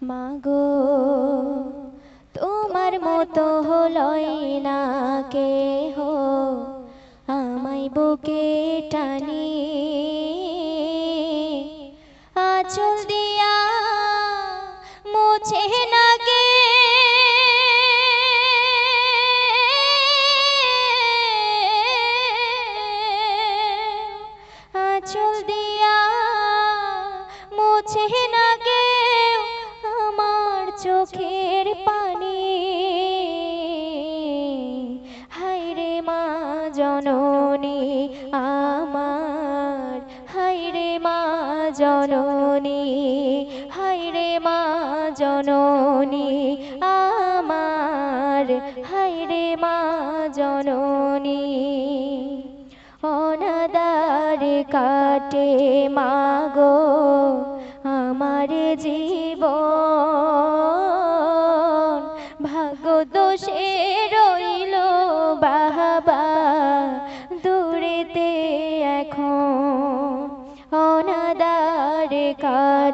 মাগো, তোমার মতো হলই না কে হো আমায় বুকে টানি। আচল দিয়া মুছে না গে আচল দিয়া মুছে না জননী হাইরে মা জননী আমার হাইরে মা জননী। অনাদার কাটে মাগো আমার জীবন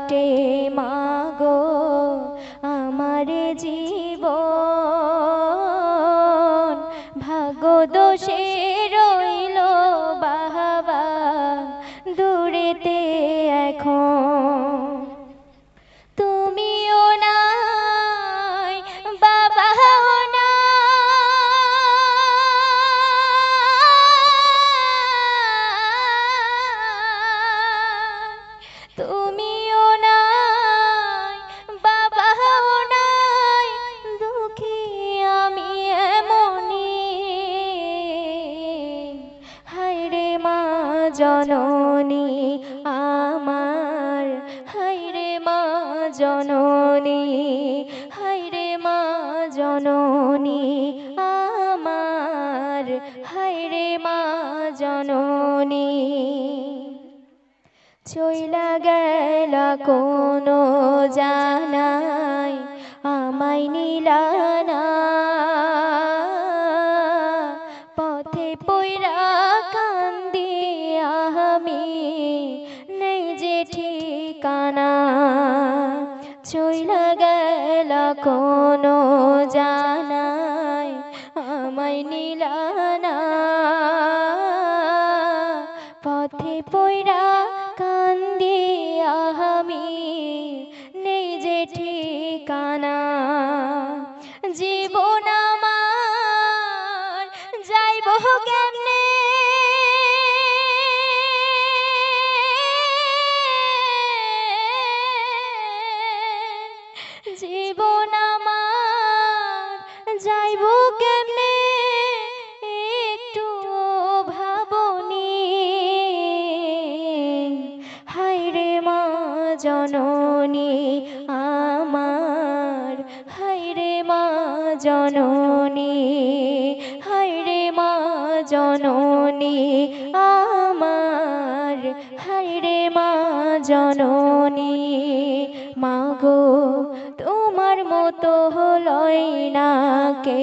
কাটে মাগো জননী হায়রে মা জননী আমার হায়রে মা জননী। চইলা গেল কোনো জানাই আমায় নিলানা কোনো জানাই আমায় নিলানা পথে পইরা কান্দি আমি যে ঠিকানা। জীবন আমার, যাইব কেমনে? জীবন জননী আমার। হায়রে মা জননী হায়রে মা জননী আমার। হায়রে মা জননী, মাগো তোমার মতো হলই না কে